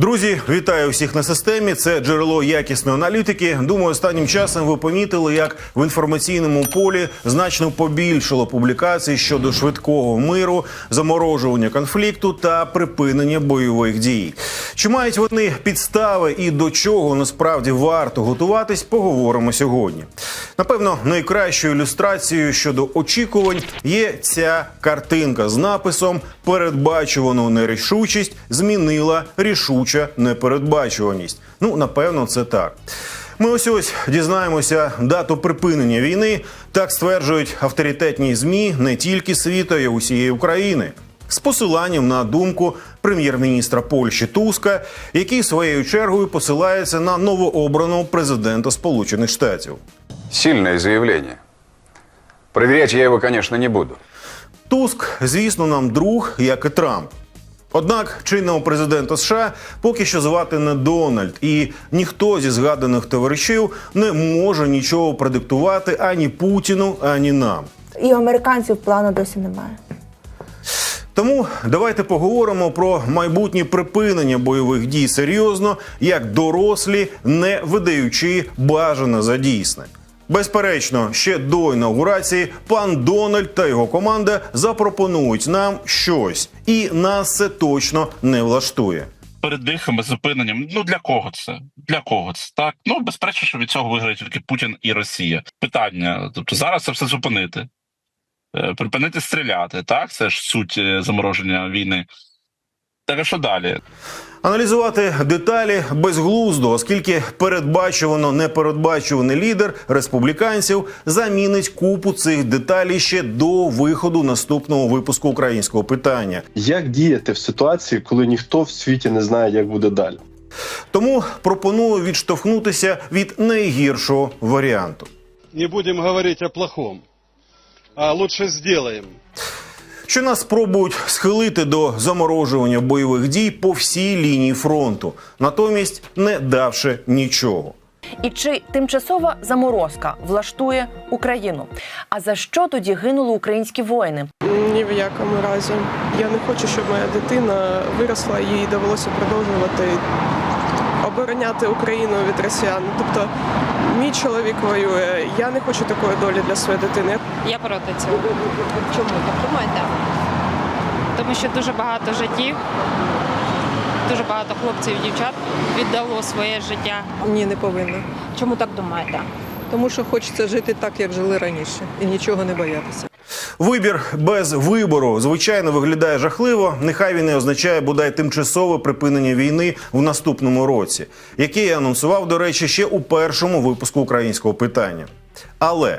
Друзі, вітаю всіх на системі. Це джерело якісної аналітики. Думаю, останнім часом ви помітили, як в інформаційному полі значно побільшало публікацій щодо швидкого миру, заморожування конфлікту та припинення бойових дій. Чи мають вони підстави і до чого насправді варто готуватись? Поговоримо сьогодні. Напевно, найкращою ілюстрацією щодо очікувань є ця картинка з написом Передбачувану нерішучість змінила рішуча непередбачуваність. Ну, напевно, це так. Ми ось ось дізнаємося дату припинення війни. Так стверджують авторитетні змі не тільки світу, а й усієї України. З посиланням на думку прем'єр-міністра Польщі Туска, який своєю чергою посилається на новообраного президента Сполучених Штатів. Сильное заявление. Проверять я его, конечно, не буду. Туск, звісно, нам друг, як і Трамп. Однак чинного президента США поки що звати не Дональд, і ніхто зі згаданих товаришів не може нічого продиктувати ані Путіну, ані нам. І американців плану досі немає. Тому давайте поговоримо про майбутнє припинення бойових дій серйозно, як дорослі, не видаючи бажане за дійсне. Безперечно, ще до інаугурації пан Дональд та його команда запропонують нам щось, і нас це точно не влаштує. передихами, зупиненням. Ну для кого це? Для кого це? Так ну безперечно, що від цього виграють тільки Путін і Росія. Питання: тобто зараз це все зупинити, Е, припинити стріляти. Так, це ж суть е, замороження війни. Так а що далі? Аналізувати деталі безглуздо, оскільки передбачувано непередбачуваний лідер республіканців замінить купу цих деталей ще до виходу наступного випуску українського питання. Як діяти в ситуації, коли ніхто в світі не знає, як буде далі? Тому пропоную відштовхнутися від найгіршого варіанту. не будем говорить о плохом, а лучше сделаем. Що нас спробують схилити до заморожування бойових дій по всій лінії фронту, натомість не давши нічого. І чи тимчасова заморозка влаштує Україну? А за що тоді гинули українські воїни? Ні в якому разі. Я не хочу, щоб моя дитина виросла і їй довелося продовжувати обороняти Україну від росіян. Тобто, мій чоловік воює. Я не хочу такої долі для своєї дитини. Я проти цього. Чому так думаєте? Тому що дуже багато життів, дуже багато хлопців і дівчат віддало своє життя. Ні, не повинна. Чому так думаєте? Тому що хочеться жити так, як жили раніше, і нічого не боятися. Вибір без вибору звичайно виглядає жахливо. Нехай він не означає бодай тимчасове припинення війни в наступному році, який я анонсував, до речі, ще у першому випуску українського питання. Але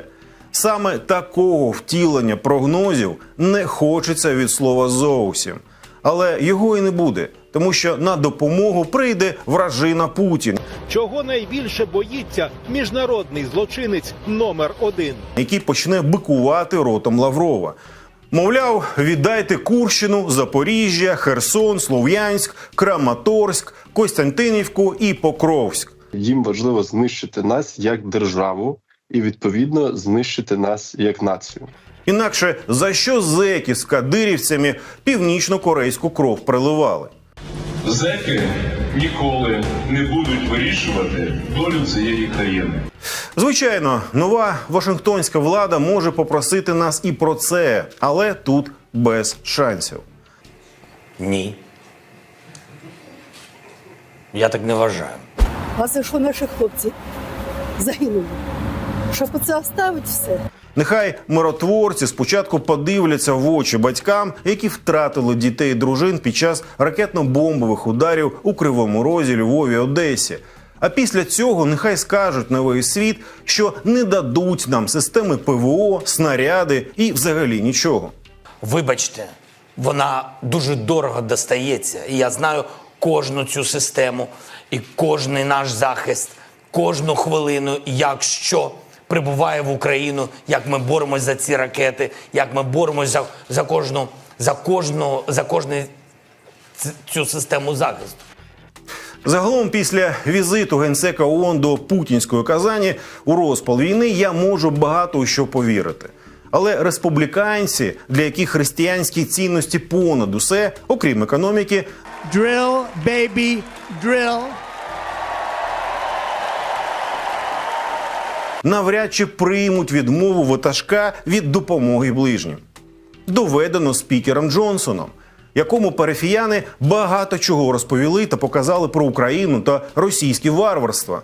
саме такого втілення прогнозів не хочеться від слова зовсім. Але його і не буде, тому що на допомогу прийде вражина Путін. Чого найбільше боїться міжнародний злочинець номер один? який почне бикувати ротом Лаврова. Мовляв, віддайте Курщину, Запоріжжя, Херсон, Слов'янськ, Краматорськ, Костянтинівку і Покровськ. Їм важливо знищити нас як державу і відповідно знищити нас як націю. Інакше за що зеки з кадирівцями північно-корейську кров приливали? Зеки ніколи не будуть вирішувати долю цієї країни. Звичайно, нова Вашингтонська влада може попросити нас і про це, але тут без шансів. Ні. Я так не вважаю. А це що наші хлопці загинули? Щоб оце оставити все. Нехай миротворці спочатку подивляться в очі батькам, які втратили дітей і дружин під час ракетно-бомбових ударів у Кривому Розі, Львові, Одесі. А після цього нехай скажуть на весь світ, що не дадуть нам системи ПВО, снаряди і взагалі нічого. Вибачте, вона дуже дорого достається. І я знаю кожну цю систему і кожний наш захист, кожну хвилину, як що прибуває в Україну, як ми боремось за ці ракети, як ми боремось за, за кожну, за кожну, за кожну цю систему захисту. Загалом, після візиту генсека ООН до путінської Казані у розпал війни я можу багато у що повірити. Але республіканці, для яких християнські цінності понад усе, окрім економіки, Drill, baby, drill. Навряд чи приймуть відмову ватажка від допомоги ближнім. Доведено спікером Джонсоном, якому парафіяни багато чого розповіли та показали про Україну та російське варварство.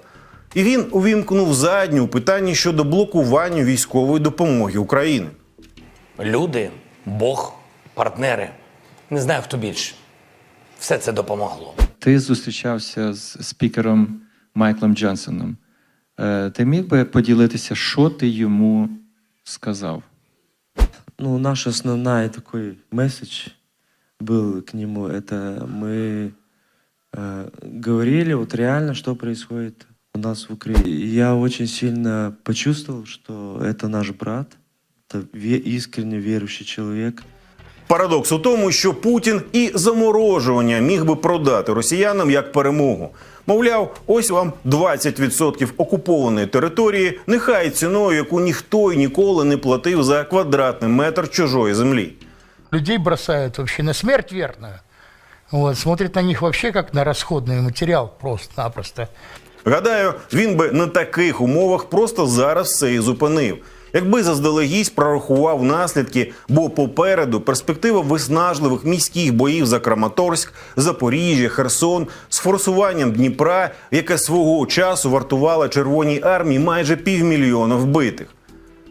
І він увімкнув задню у питанні щодо блокування військової допомоги України. Люди, Бог, партнери. Не знаю, хто більше. Все це допомогло. Ти зустрічався з спікером Майклом Джонсоном. Е, Ти міг би поділитися, що ти йому сказав? Ну, наш основной такой месседж был к нему, это мы э, говорили вот реально, что происходит у нас в Украине. И я очень сильно почувствовал, что это наш брат, это ве- искренне верующий человек. Парадокс у тому, що Путін і заморожування міг би продати росіянам як перемогу. Мовляв, ось вам 20% окупованої території, нехай ціною, яку ніхто і ніколи не платив за квадратний метр чужої землі. Людей бросают вообще на смерть верную. Вот, смотрят на них вообще как на расходный материал просто-напросто. Гадаю, він би на таких умовах просто зараз все і зупинив. Якби заздалегідь прорахував наслідки, бо попереду перспектива виснажливих міських боїв за Краматорськ, Запоріжжя, Херсон з форсуванням Дніпра, яке свого часу вартувало Червоній армії майже півмільйона вбитих.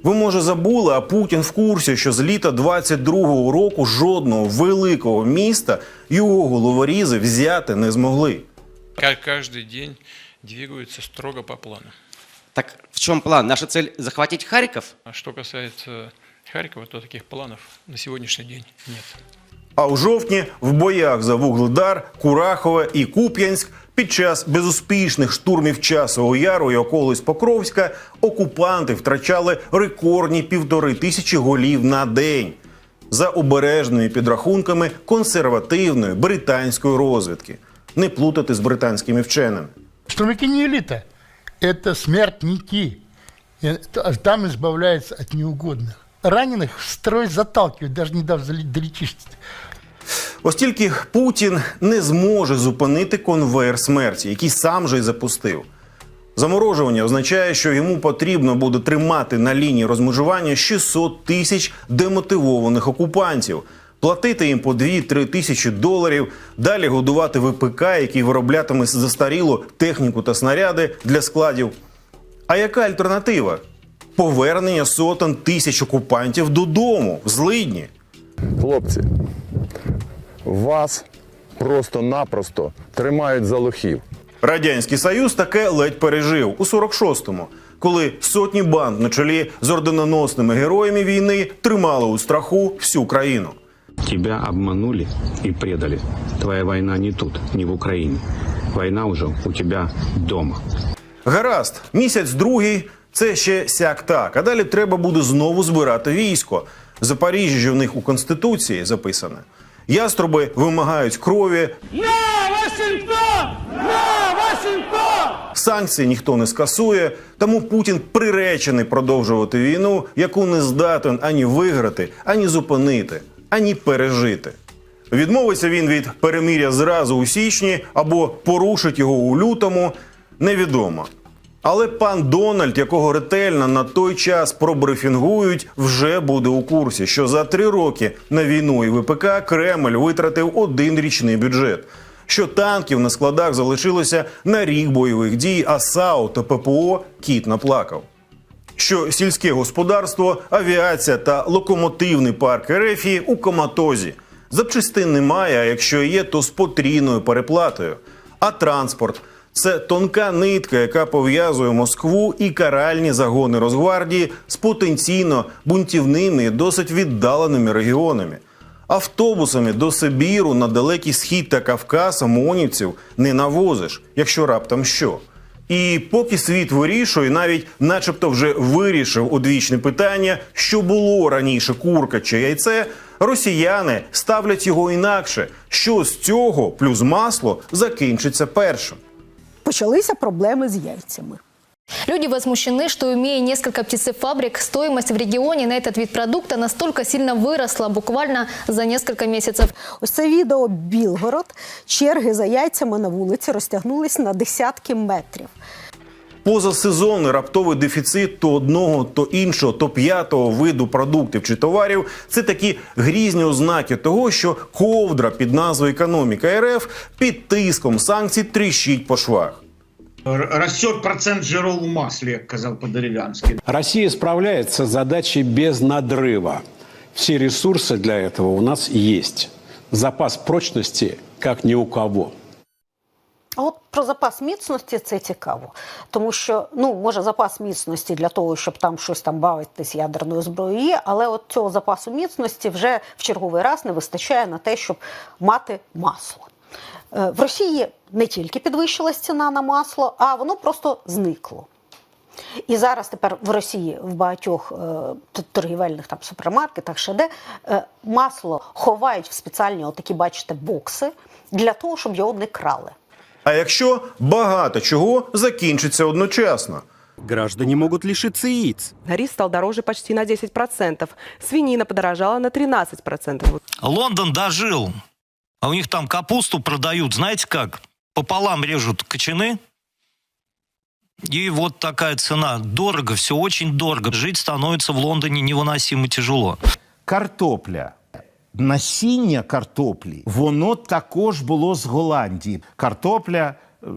Ви може забули, а Путін в курсі, що з літа 22-го року жодного великого міста його головорізи взяти не змогли. Каждый день двигаются строго по плану. Так в чем план? Наша цель захватить Харьков? А что касается Харькова, то таких планов на сегодняшний день нет. А у жовтні в боях за Вугледар, Курахове і Куп'янськ під час безуспішних штурмів Часового Яру і околиць Покровська окупанти втрачали рекордні півтори тисячі голів на день. За обережними підрахунками консервативної британської розвідки. Не плутати з британськими вченими. Штурмовики не элита, это смертники. И т- Там избавляются от неугодных. Раненых в строй заталкивают, даже не дав зали- долечить. Ось тільки Путін не зможе зупинити конвейер смерті, який сам же й запустив. Заморожування означає, що йому потрібно буде тримати на лінії розмежування 600 тисяч демотивованих окупантів, платити їм по 2-3 тисячі доларів, далі годувати ВПК, який вироблятиме застарілу техніку та снаряди для складів. А яка альтернатива? Повернення сотень тисяч окупантів додому в злидні. Хлопці, вас просто-напросто тримають за лохів. Радянський Союз таке ледь пережив у 46-му, коли сотні банд на чолі з орденоносними героями війни тримали у страху всю країну. Тебя обманули и предали. Твоя война не тут, не в Украине. Война уже у тебя дома. Гаразд, місяць другий це ще сяк так. А далі треба буде знову збирати військо. Запоріжжя в них у конституції записане. Яструби вимагають крові, На Вашингтон! На Вашингтон! Санкції ніхто не скасує, тому Путін приречений продовжувати війну, яку не здатен ані виграти, ані зупинити, ані пережити. Відмовиться він від перемиря зразу у січні або порушить його у лютому, невідомо. Але пан Дональд, якого ретельно на той час пробрифінгують, вже буде у курсі, що за три роки на війну і ВПК Кремль витратив один річний бюджет. Що танків на складах залишилося на рік бойових дій, а САУ та ППО кіт наплакав. Що сільське господарство, авіація та локомотивний парк РФ у коматозі. Запчастин немає, а якщо є, то з потрійною переплатою. А транспорт це тонка нитка, яка пов'язує Москву і каральні загони Росгвардії з потенційно бунтівними і досить віддаленими регіонами. Автобусами до Сибіру на далекий схід та Кавказ ОМОНівців не навозиш, якщо раптом що. І поки світ вирішує, навіть начебто вже вирішив одвічне питання, що було раніше курка чи яйце, росіяни ставлять його інакше, що з цього плюс масло закінчиться першим. Почалися проблеми з яйцями. Люди возмущены, что имея несколько птицефабрик, стоимость в регионе на этот вид продукта настолько сильно выросла буквально за несколько месяцев. Ось це відео Білгород. Черги за яйцями на вулиці розтягнулись на десятки метрів. Позасезонний раптовий дефіцит то одного, то іншого, то п'ятого виду продуктів чи товарів це такі грізні ознаки того, що ковдра під назвою економіка РФ під тиском санкцій тріщить по швах. Растет процент жиров у масле, як казав по-деревянски. Россия справляется с задачей без надрыва. Все ресурсы для этого у нас есть. Запас прочности как ни у кого. А от про запас міцності це цікаво, тому що ну може запас міцності для того, щоб там щось там бавитись ядерною зброєю є, але от цього запасу міцності вже в черговий раз не вистачає на те, щоб мати масло. Е, В Росії не тільки підвищилась ціна на масло, а воно просто зникло. І зараз тепер в Росії в багатьох е, торгівельних там супермаркетах ще де е, масло ховають в спеціальні отакі, бачите, бокси для того, щоб його не крали. А якщо багато чого закінчиться одночасно. Граждане могут лишиться яиц. Рис стал дороже почти на 10%. Свинина подорожала на 13%. Лондон дожил. А у них там капусту продают, знаете как? Пополам режут кочаны. И вот такая цена. Дорого, все очень дорого. Жить становится в Лондоне невыносимо тяжело. Картопля. Насіння картоплі, воно також було з Голландії. Картопля е,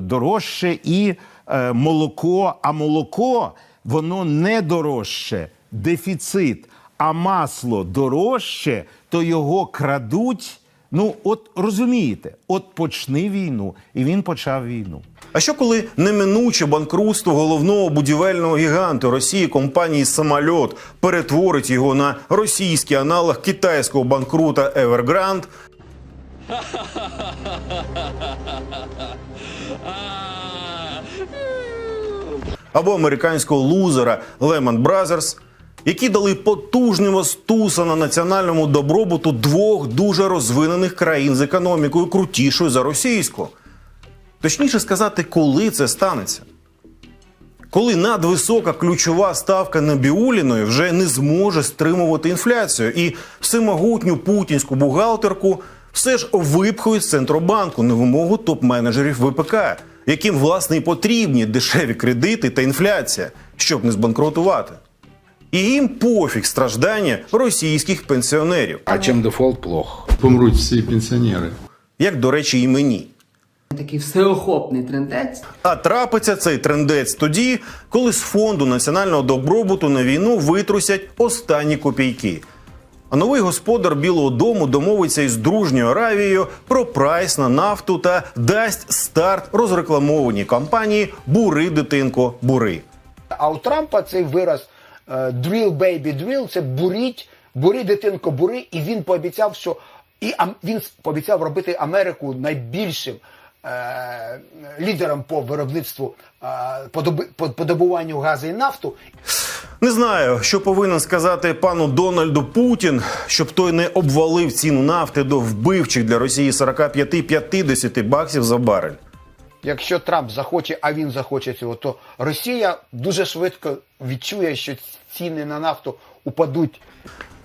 дорожче і е, молоко, а молоко воно не дорожче, дефіцит. А масло дорожче, то його крадуть. Ну, от розумієте, от почни війну, і він почав війну. А що коли неминуче банкрутство головного будівельного гіганту Росії компанії Самольот перетворить його на російський аналог китайського банкрута Evergrande, або американського лузера Lehman Brothers, які дали потужного стуса на національному добробуту двох дуже розвинених країн з економікою крутішою за російську. Точніше сказати, коли це станеться. Коли надвисока ключова ставка Набіуліної вже не зможе стримувати інфляцію, і всемогутню путінську бухгалтерку все ж випхають з центробанку на вимогу топ-менеджерів ВПК, яким власне і потрібні дешеві кредити та інфляція, щоб не збанкрутувати. І їм пофіг страждання російських пенсіонерів. А чем дефолт плох? Помруть всі пенсіонери. Як, до речі, і мені. Такий всеохопний трендець. А трапиться цей трендець тоді, коли з фонду національного добробуту на війну витрусять останні копійки. А новий господар Білого Дому домовиться із дружньою Аравією про прайс на нафту та дасть старт розрекламованій кампанії Бури, дитинко, бури. А у Трампа цей вираз drill baby drill це буріть, бури, дитинко, бури, і він пообіцяв, що і він пообіцяв робити Америку найбільшим е, лідером по виробництву е, по, по, газу і нафту. Не знаю, що повинен сказати пану Дональду Путін, щоб той не обвалив ціну нафти до вбивчих для Росії 45-50 баксів за барель. Якщо Трамп захоче, а він захоче цього, то Росія дуже швидко відчує, що ціни на нафту упадуть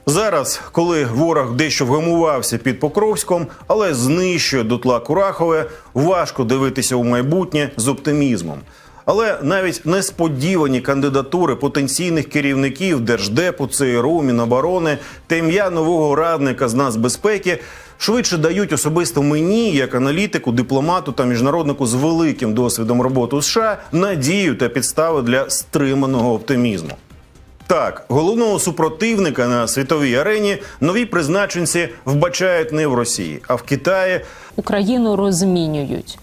Зараз, коли ворог дещо вгамувався під Покровськом, але знищує дотла Курахове, важко дивитися у майбутнє з оптимізмом. Але навіть несподівані кандидатури потенційних керівників Держдепу, ЦРУ, Міноборони та ім'я нового радника з нацбезпеки швидше дають особисто мені, як аналітику, дипломату та міжнароднику з великим досвідом роботи у США, надію та підстави для стриманого оптимізму. Так, головного супротивника на світовій арені нові призначенці вбачають не в Росії, а в Китаї. Україну розмінюють.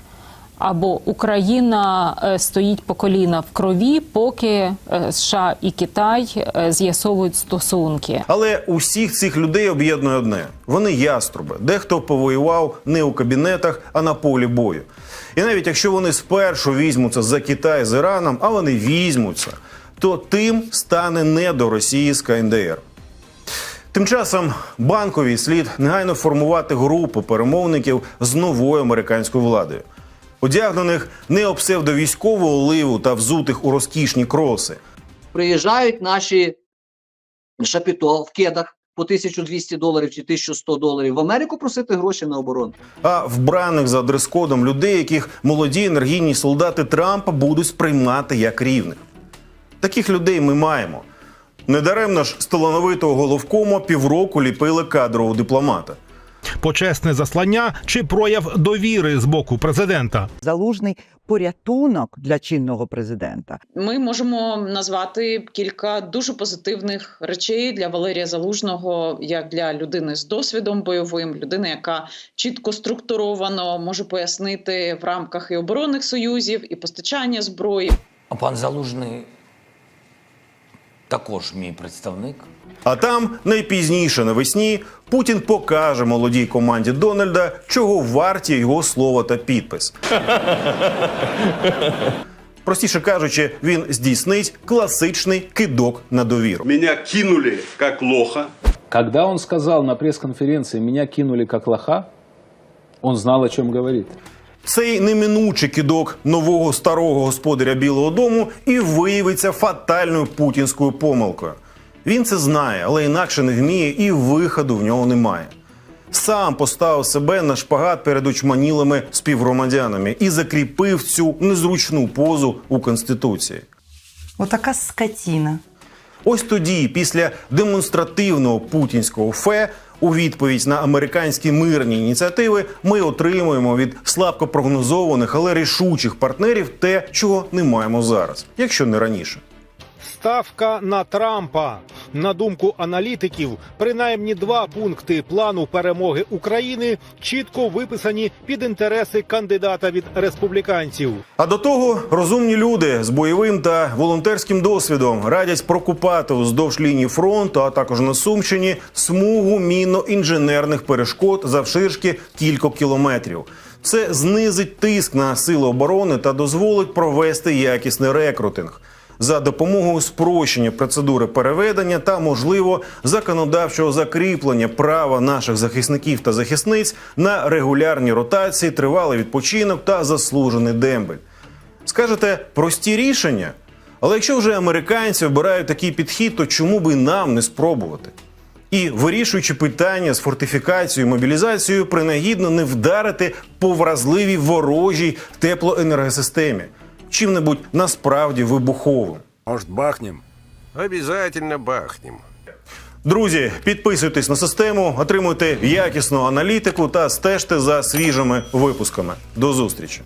Або Україна е, стоїть по коліна в крові, поки е, США і Китай е, з'ясовують стосунки. Але усіх цих людей об'єднує одне: вони яструби. Дехто повоював не у кабінетах, а на полі бою. І навіть якщо вони спершу візьмуться за Китай з Іраном, а вони візьмуться, то тим стане не до Росії з КНДР. Тим часом банковій слід негайно формувати групу перемовників з новою американською владою. Одягнених не псевдовійськову оливу та взутих у розкішні кроси, Приїжджають наші шапіто в кедах по 1200 доларів чи 1100 доларів в Америку просити гроші на оборону. а вбраних за дрес-кодом людей, яких молоді енергійні солдати Трампа будуть сприймати як рівних. Таких людей ми маємо. Недаремно ж з талановитого головкома півроку ліпили кадрового дипломата. Почесне заслання чи прояв довіри з боку президента. Залужний порятунок для чинного президента. Ми можемо назвати кілька дуже позитивних речей для Валерія Залужного, як для людини з досвідом бойовим, людини, яка чітко структуровано може пояснити в рамках і оборонних союзів, і постачання зброї. А пан Залужний також мій представник. А там найпізніше навесні Путін покаже молодій команді Дональда, чого варті його слово та підпис. Простіше кажучи, він здійснить класичний кидок на довіру. Меня кинули как лоха. Когда он сказал на пресс-конференции «меня кинули как лоха», он знал, о чем говорит. Цей неминучий кидок нового старого господаря Білого Дому і виявиться фатальною путінською помилкою. Він це знає, але інакше не вміє, і виходу в нього немає. Сам поставив себе на шпагат перед очманілими співгромадянами і закріпив цю незручну позу у конституції. Отака скотіна. Ось тоді, після демонстративного путінського фе, у відповідь на американські мирні ініціативи, ми отримуємо від слабко прогнозованих, але рішучих партнерів те, чого не маємо зараз, якщо не раніше. Ставка на Трампа. На думку аналітиків, принаймні два пункти плану перемоги України чітко виписані під інтереси кандидата від республіканців. А до того розумні люди з бойовим та волонтерським досвідом радять прокупати уздовж лінії фронту, а також на Сумщині смугу мінно-інженерних перешкод завширшки кількох кілометрів. Це знизить тиск на сили оборони та дозволить провести якісний рекрутинг. За допомогою спрощення процедури переведення та, можливо, законодавчого закріплення права наших захисників та захисниць на регулярні ротації, тривалий відпочинок та заслужений дембель. Скажете, прості рішення? Але якщо вже американці обирають такий підхід, то чому би нам не спробувати? І вирішуючи питання з фортифікацією, мобілізацією, принагідно не вдарити по вразливій ворожій теплоенергосистемі, чим-небудь насправді вибуховим. Может, бахнем? Обязательно бахнем. Друзі, підписуйтесь на систему, отримуйте якісну аналітику та стежте за свіжими випусками. До зустрічі!